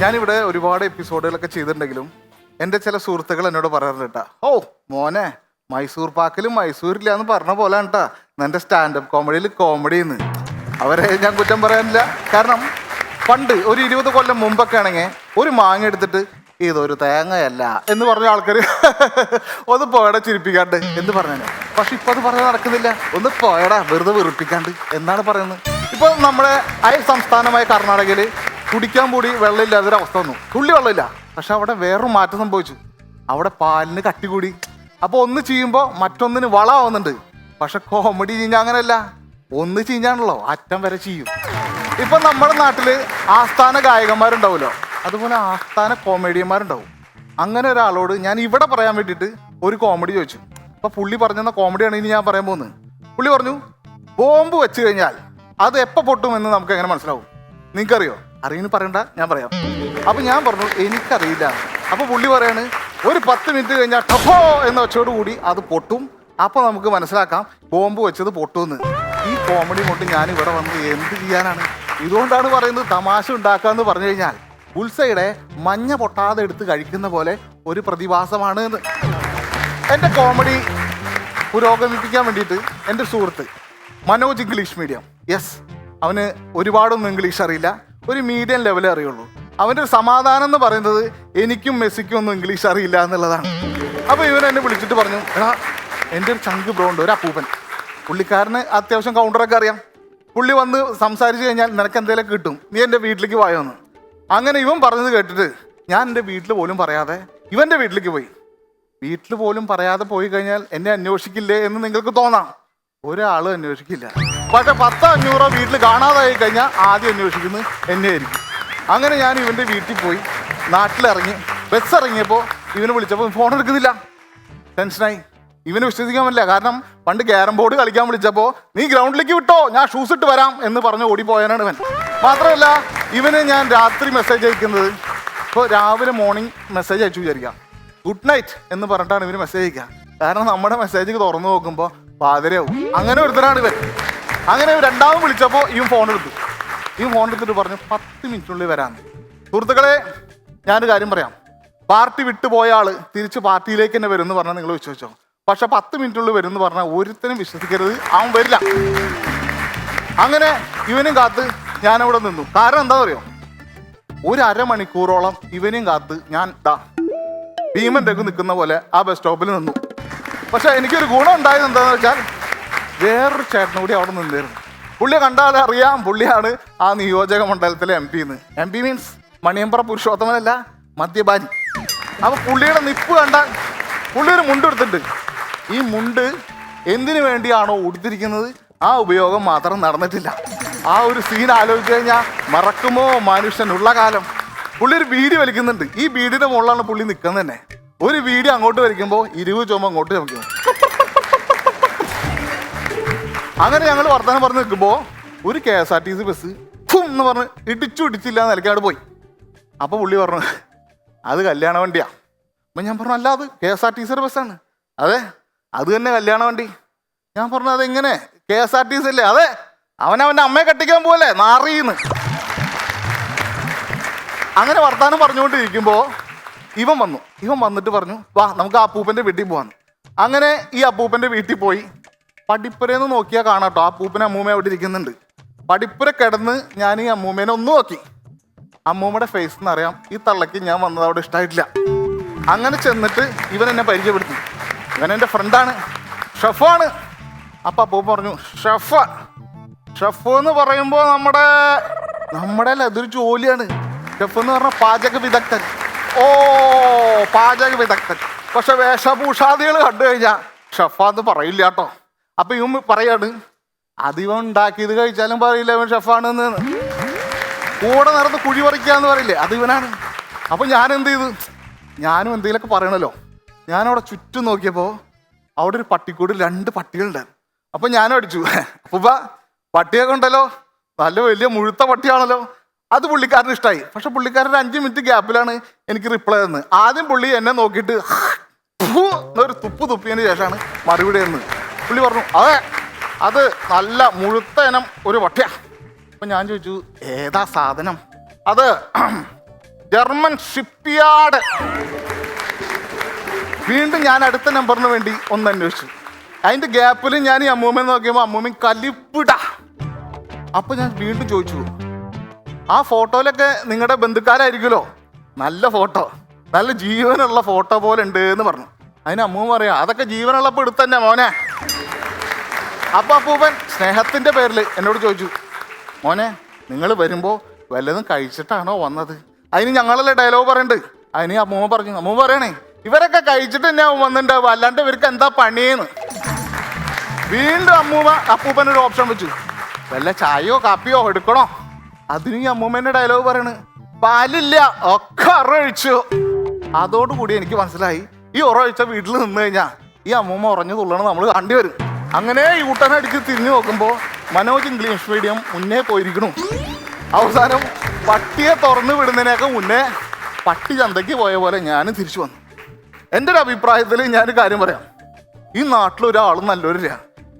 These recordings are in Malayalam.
ഞാനിവിടെ ഒരുപാട് എപ്പിസോഡുകളൊക്കെ ചെയ്തിട്ടുണ്ടെങ്കിലും എന്റെ ചില സുഹൃത്തുക്കൾ എന്നോട് പറയാറുണ്ട് ഓ മോനെ മൈസൂർ പാക്കിലും മൈസൂരില്ല എന്ന് പറഞ്ഞ പോലാണ് കേട്ടാ നിന്റെ സ്റ്റാൻഡപ്പ് കോമഡിയിൽ കോമഡി എന്ന് അവരെ ഞാൻ കുറ്റം പറയാനില്ല. കാരണം പണ്ട് ഒരു ഇരുപത് കൊല്ലം മുമ്പൊക്കെ ആണെങ്കിൽ ഒരു മാങ്ങ എടുത്തിട്ട് ഇതൊരു തേങ്ങയല്ല എന്ന് പറഞ്ഞ ആൾക്കാർ ഒന്ന് പോയടാ ചിരിപ്പിക്കാണ്ട് എന്ന് പറഞ്ഞു പക്ഷെ ഇപ്പൊ അത് പറഞ്ഞാൽ നടക്കുന്നില്ല. ഒന്ന് പോയടാ വെറുതെ വെറുപ്പിക്കാണ്ട്. എന്നാണ് പറയുന്നത്? ഇപ്പൊ നമ്മുടെ അയൽ സംസ്ഥാനമായ കർണാടകയിൽ കുടിക്കാൻ കൂടി വെള്ളമില്ലാതെ ഒരവസ്ഥ വന്നു. തുള്ളി വെള്ളമില്ല. പക്ഷെ അവിടെ വേറൊരു മാറ്റം സംഭവിച്ചു. അവിടെ പാലിന് കട്ടി കൂടി. അപ്പൊ ഒന്ന് ചെയ്യുമ്പോൾ മറ്റൊന്നിന് വളമാവുന്നുണ്ട് പക്ഷെ കോമഡി ചീഞ്ഞാൽ അങ്ങനെയല്ല. ഒന്ന് ചീഞ്ഞാണല്ലോ അറ്റം വരെ ചെയ്യും ഇപ്പൊ നമ്മുടെ നാട്ടിൽ ആസ്ഥാന ഗായകന്മാരുണ്ടാവുമല്ലോ. അതുപോലെ ആസ്ഥാന കോമഡിയന്മാരുണ്ടാവും. അങ്ങനെ ഒരാളോട് ഞാൻ ഇവിടെ പറയാൻ വേണ്ടിയിട്ട് ഒരു കോമഡി ചോദിച്ചു. അപ്പൊ പുള്ളി പറഞ്ഞെന്ന കോമഡിയാണ് ഇനി ഞാൻ പറയാൻ പോകുന്നത്. പുള്ളി പറഞ്ഞു ബോംബ് വെച്ച് കഴിഞ്ഞാൽ അത് എപ്പോൾ പൊട്ടുമെന്ന് നമുക്ക് എങ്ങനെ മനസ്സിലാവും? നിങ്ങൾക്കറിയോ? അറിയുന്നു പറയണ്ട ഞാൻ പറയാം. അപ്പൊ ഞാൻ പറഞ്ഞു എനിക്കറിയില്ല. അപ്പൊ പുള്ളി പറയാണ് ഒരു പത്ത് മിനിറ്റ് കഴിഞ്ഞാൽ ടഫോ എന്ന കൂടി അത് പൊട്ടും. അപ്പൊ നമുക്ക് മനസ്സിലാക്കാം ബോംബ് വെച്ചത് പൊട്ടുമെന്ന്. ഈ കോമഡി കൊണ്ട് ഞാൻ ഇവിടെ വന്ന് എന്ത് ചെയ്യാനാണ്? ഇതുകൊണ്ടാണ് പറയുന്നത് തമാശ ഉണ്ടാക്കാന്ന് പറഞ്ഞു കഴിഞ്ഞാൽ ഉത്സയുടെ മഞ്ഞ പൊട്ടാതെ എടുത്ത് കഴിക്കുന്ന പോലെ ഒരു പ്രതിഭാസമാണ് എന്ന്. എന്റെ കോമഡി പുരോഗമിപ്പിക്കാൻ വേണ്ടിയിട്ട് എന്റെ സുഹൃത്ത് മനോജ് ഇംഗ്ലീഷ് മീഡിയം യെസ് അവന് ഒരുപാടൊന്നും ഇംഗ്ലീഷ് അറിയില്ല. ഒരു മീഡിയം ലെവലേ അറിയുള്ളൂ. അവന്റെ ഒരു സമാധാനം എന്ന് പറയുന്നത് എനിക്കും മെസ്സിക്കും ഒന്നും ഇംഗ്ലീഷ് അറിയില്ല എന്നുള്ളതാണ്. അപ്പോൾ ഇവൻ എന്നെ വിളിച്ചിട്ട് പറഞ്ഞു എടാ എന്റെ ഒരു ചങ്ക് ബ്രോ ഉണ്ട് ഒരു അപ്പൂപ്പൻ. പുള്ളിക്കാരന് അത്യാവശ്യം കൗണ്ടറൊക്കെ അറിയാം. പുള്ളി വന്ന് സംസാരിച്ചു കഴിഞ്ഞാൽ നിനക്ക് എന്തെങ്കിലും കിട്ടും. നീ എന്റെ വീട്ടിലേക്ക് വായോന്ന്. അങ്ങനെ ഇവൻ പറഞ്ഞത് കേട്ടിട്ട് ഞാൻ എന്റെ വീട്ടിൽ പോലും പറയാതെ ഇവന്റെ വീട്ടിലേക്ക് പോയി. വീട്ടിൽ പോലും പറയാതെ പോയി കഴിഞ്ഞാൽ എന്നെ അന്വേഷിക്കില്ലേ എന്ന് നിങ്ങൾക്ക് തോന്നാം. ഒരാളും അന്വേഷിക്കില്ല. പക്ഷെ പത്ത് അഞ്ഞൂറോ വീട്ടിൽ കാണാതായി കഴിഞ്ഞാൽ ആദ്യം അന്വേഷിക്കുന്നത് എന്നെ ആയിരിക്കും അങ്ങനെ ഞാൻ ഇവന്റെ വീട്ടിൽ പോയി നാട്ടിലിറങ്ങി ബസ് ഇറങ്ങിയപ്പോൾ ഇവനെ വിളിച്ചപ്പോൾ ഫോൺ എടുക്കുന്നില്ല. ടെൻഷനായി ഇവനെ വിശ്വസിക്കാൻ പറ്റില്ല. കാരണം പണ്ട് ക്യാരം ബോർഡ് കളിക്കാൻ വിളിച്ചപ്പോൾ നീ ഗ്രൗണ്ടിലേക്ക് വിട്ടോ ഞാൻ ഷൂസ് ഇട്ട് വരാം എന്ന് പറഞ്ഞ് ഓടിപ്പോയാനാണ് ഇവൻ. മാത്രമല്ല ഇവന് ഞാൻ രാത്രി മെസ്സേജ് അയക്കുന്നത്. ഇപ്പോൾ രാവിലെ മോർണിംഗ് മെസ്സേജ് അയച്ചു വിചാരിക്കാം. ഗുഡ് നൈറ്റ് എന്ന് പറഞ്ഞിട്ടാണ് ഇവന് മെസ്സേജ് അയക്കുക. കാരണം നമ്മുടെ മെസ്സേജ് തുറന്നു നോക്കുമ്പോൾ പാതിരയാവും അങ്ങനെ ഒരുത്തരാണ് ഇവൻ. അങ്ങനെ രണ്ടാമത് വിളിച്ചപ്പോൾ ഈ ഫോൺ എടുത്തു. ഈ ഫോൺ എടുത്തിട്ട് പറഞ്ഞു പത്ത് മിനിറ്റിനുള്ളിൽ വരാമെന്ന് സുഹൃത്തുക്കളെ ഞാനൊരു കാര്യം പറയാം. പാർട്ടി വിട്ടുപോയ ആൾ തിരിച്ച് പാർട്ടിയിലേക്ക് തന്നെ വരും എന്ന് പറഞ്ഞാൽ നിങ്ങൾ വിശ്വസിച്ചോ? പക്ഷെ പത്ത് മിനിറ്റിനുള്ളിൽ വരും എന്ന് പറഞ്ഞാൽ ഒരുത്തനും വിശ്വസിക്കരുത് അവൻ വരില്ല. അങ്ങനെ ഇവനും കാത്ത് ഞാനവിടെ നിന്നു. കാരണം എന്താ പറയുക ഒരു അരമണിക്കൂറോളം ഇവനെയും കാത്ത് ഞാൻ ദാ ഭീമന്റെ നിൽക്കുന്ന പോലെ ആ ബസ് സ്റ്റോപ്പിൽ നിന്നു. പക്ഷെ എനിക്കൊരു ഗുണം ഉണ്ടായത് എന്താണെന്ന് വെച്ചാൽ വേറൊരു ചേട്ടനും കൂടി അവിടെ നിന്നിരുന്നു. പുള്ളിയെ കണ്ടാൽ അറിയാം. പുള്ളിയാണ് ആ നിയോജക മണ്ഡലത്തിലെ എം പി എന്ന് എം പി മീൻസ് മണിയമ്പ്ര പുരുഷോത്തമനല്ല മദ്യപാനി. അപ്പൊ പുള്ളിയുടെ നിപ്പ് കണ്ടാൽ പുള്ളി ഒരു മുണ്ട് എടുത്തിട്ടുണ്ട്. ഈ മുണ്ട് എന്തിനു വേണ്ടിയാണോ ഉടുത്തിരിക്കുന്നത്? ആ ഉപയോഗം മാത്രം നടന്നിട്ടില്ല. ആ ഒരു സീൻ ആലോചിച്ച് കഴിഞ്ഞാൽ മറക്കുമോ മനുഷ്യനുള്ള കാലം? പുള്ളി ഒരു ബീഡി വലിക്കുന്നുണ്ട്. ഈ ബീഡിയുടെ മുകളിലാണ് പുള്ളി നിൽക്കുന്നത് തന്നെ. ഒരു ബീഡി അങ്ങോട്ട് വലിക്കുമ്പോൾ ഇരുപത് ചുമ അങ്ങോട്ട് ചമയ്ക്കും. അങ്ങനെ ഞങ്ങൾ വർത്തമാനം പറഞ്ഞ് നിൽക്കുമ്പോൾ ഒരു K S R T C bus എന്ന് പറഞ്ഞ് ഇടിച്ചു ഇടിച്ചില്ല നിലക്കാട് പോയി. അപ്പോൾ പുള്ളി പറഞ്ഞു അത് കല്യാണ വണ്ടിയാ. അപ്പം ഞാൻ പറഞ്ഞു അല്ല അത് കെ എസ് ആർ ടി സിയുടെ ബസ്സാണ് അതെ അത് തന്നെ കല്യാണ വണ്ടി. ഞാൻ പറഞ്ഞു അതെങ്ങനെ? K S R T C അല്ലേ? അതെ അവൻ അവന്റെ അമ്മയെ കെട്ടിക്കാൻ പോവല്ലേ? നാറിയെന്ന് അങ്ങനെ വർത്താനം പറഞ്ഞുകൊണ്ടിരിക്കുമ്പോൾ ഇവൻ വന്നു. ഇവൻ വന്നിട്ട് പറഞ്ഞു വാ നമുക്ക് ആ അപ്പൂപ്പന്റെ വീട്ടിൽ പോകാം അങ്ങനെ ഈ അപ്പൂപ്പന്റെ വീട്ടിൽ പോയി. പടിപ്പുരന്ന് നോക്കിയാൽ കാണാട്ടോ. ആ പൂപ്പിനെ അമ്മൂമ്മ അവിടെ ഇരിക്കുന്നുണ്ട്. പടിപ്പുര കിടന്ന് ഞാൻ ഈ അമ്മൂമ്മേനെ ഒന്ന് നോക്കി. അമ്മൂമ്മയുടെ ഫേസ് എന്ന് അറിയാം ഈ തള്ളയ്ക്ക് ഞാൻ വന്നത് അവിടെ ഇഷ്ടമായിട്ടില്ല അങ്ങനെ ചെന്നിട്ട് ഇവൻ എന്നെ പരിചയപ്പെടുത്തി. ഇവൻ എന്റെ ഫ്രണ്ടാണ് ഷെഫാണ് അപ്പം അപ്പൂ പറഞ്ഞു ഷെഫ ഷെഫ് എന്ന് പറയുമ്പോൾ നമ്മുടെ നമ്മുടെ അല്ല അതൊരു ജോലിയാണ്. ഷെഫ് എന്ന് പറഞ്ഞാൽ പാചക വിദഗ്ധൻ. ഓ പാചക വിദഗ്ധൻ. പക്ഷെ വേഷഭൂഷാദികൾ കണ്ടു കഴിഞ്ഞാൽ ഷെഫാന്ന് പറയില്ല കേട്ടോ. അപ്പൊ ഇവൻ പറയാണ് അത് ഉണ്ടാക്കിയത് കഴിച്ചാലും പറയില്ല ഇവൻ ഷെഫാണെന്ന്. കൂടെ നടന്ന് കുഴി പറിക്കാന്ന് പറയില്ലേ അത് ഇവനാണ്. അപ്പൊ ഞാൻ എന്ത് ചെയ്തു? ഞാനും എന്തെങ്കിലുമൊക്കെ പറയണല്ലോ. ഞാൻ അവിടെ ചുറ്റും നോക്കിയപ്പോ അവിടെ ഒരു പട്ടിക്കൂട് രണ്ട് പട്ടികളുണ്ടായിരുന്നു അപ്പൊ ഞാനും അടിച്ചു. അപ്പൊ പട്ടിയൊക്കെ ഉണ്ടല്ലോ. നല്ല വലിയ മുഴുത്ത പട്ടിയാണല്ലോ. അത് പുള്ളിക്കാരന് ഇഷ്ടമായി പക്ഷെ പുള്ളിക്കാരൻ അഞ്ച് മിനിറ്റ് ഗ്യാപ്പിലാണ് എനിക്ക് റിപ്ലൈ തന്നത്. ആദ്യം പുള്ളി എന്നെ നോക്കിയിട്ട് ഒരു തുപ്പ് തുപ്പിയതിന് ശേഷമാണ് മറുപടി തന്നത്. പുള്ളി പറഞ്ഞു അതെ അത് നല്ല മുഴുത്തനം ഒരു വട്ടയാ. അപ്പൊ ഞാൻ ചോദിച്ചു ഏതാ സാധനം? അത് ജർമ്മൻ ഷിപ്പ്യാർഡ്. വീണ്ടും ഞാൻ അടുത്ത നമ്പറിന് വേണ്ടി ഒന്ന് അന്വേഷിച്ചു. അതിന്റെ ഗ്യാപ്പിൽ ഞാൻ ഈ അമ്മൂമ്മ നോക്കിയപ്പോൾ അമ്മൂമ്മ കലിപ്പിട. അപ്പൊ ഞാൻ വീണ്ടും ചോദിച്ചു ആ ഫോട്ടോയിലൊക്കെ നിങ്ങളുടെ ബന്ധുക്കാരായിരിക്കുമല്ലോ? നല്ല ഫോട്ടോ നല്ല ജീവനുള്ള ഫോട്ടോ പോലെ ഉണ്ട് എന്ന് പറഞ്ഞു. അതിന് അമ്മൂമ്മ പറയാ അതൊക്കെ ജീവനുള്ളപ്പോൾ എടുത്തന്നെ മോനെ. അപ്പൊ അപ്പൂപ്പൻ സ്നേഹത്തിന്റെ പേരിൽ എന്നോട് ചോദിച്ചു മോനെ നിങ്ങൾ വരുമ്പോ വല്ലതും കഴിച്ചിട്ടാണോ വന്നത്? അതിന് ഞങ്ങളല്ലേ ഡയലോഗ് പറയണ്ട്. അതിന് അമ്മൂമ്മ പറഞ്ഞു അമ്മൂമ്മ പറയണേ ഇവരൊക്കെ കഴിച്ചിട്ട് തന്നെ വന്നിട്ടുണ്ടാവും അല്ലാണ്ട് ഇവർക്ക് എന്താ പണിയെന്ന്? വീണ്ടും അമ്മൂമ്മ അപ്പൂപ്പനൊരു ഓപ്ഷൻ വെച്ചു വല്ല ചായയോ കാപ്പിയോ എടുക്കണോ? അതിന് ഈ അമ്മൂമ്മേന്റെ ഡയലോഗ് പറയണ് പാലില്ല ഒക്കെ ഒറൊഴിച്ചു അതോടുകൂടി എനിക്ക് മനസ്സിലായി ഈ ഒറൊഴിച്ച വീട്ടിൽ നിന്ന് കഴിഞ്ഞാ ഈ അമ്മൂമ്മ ഉറഞ്ഞു തുള്ളണം നമ്മൾ കണ്ടി വരും അങ്ങനെ ഈ ഊട്ടനടിച്ച് തിരിഞ്ഞു നോക്കുമ്പോൾ മനോജ് ഇംഗ്ലീഷ് മീഡിയം മുന്നേ പോയിരിക്കണു. അവസാനം പട്ടിയെ തുറന്നു വിടുന്നതിനൊക്കെ മുന്നേ പട്ടി ചന്തയ്ക്ക് പോയ പോലെ ഞാൻ തിരിച്ചു വന്നു. എന്റെ ഒരു അഭിപ്രായത്തിൽ ഞാൻ കാര്യം പറയാം. ഈ നാട്ടിൽ ഒരാളും നല്ലവരില്ല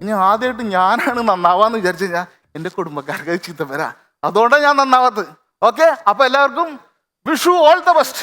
ഇനി ആദ്യമായിട്ട് ഞാനാണ് നന്നാവാന്ന് വിചാരിച്ചു കഴിഞ്ഞാൽ എന്റെ കുടുംബക്കാർക്ക് ചീത്ത വരാ. അതുകൊണ്ടാണ് ഞാൻ നന്നാവാത്തത്. ഓക്കെ? അപ്പോൾ എല്ലാവർക്കും Vishu all the best.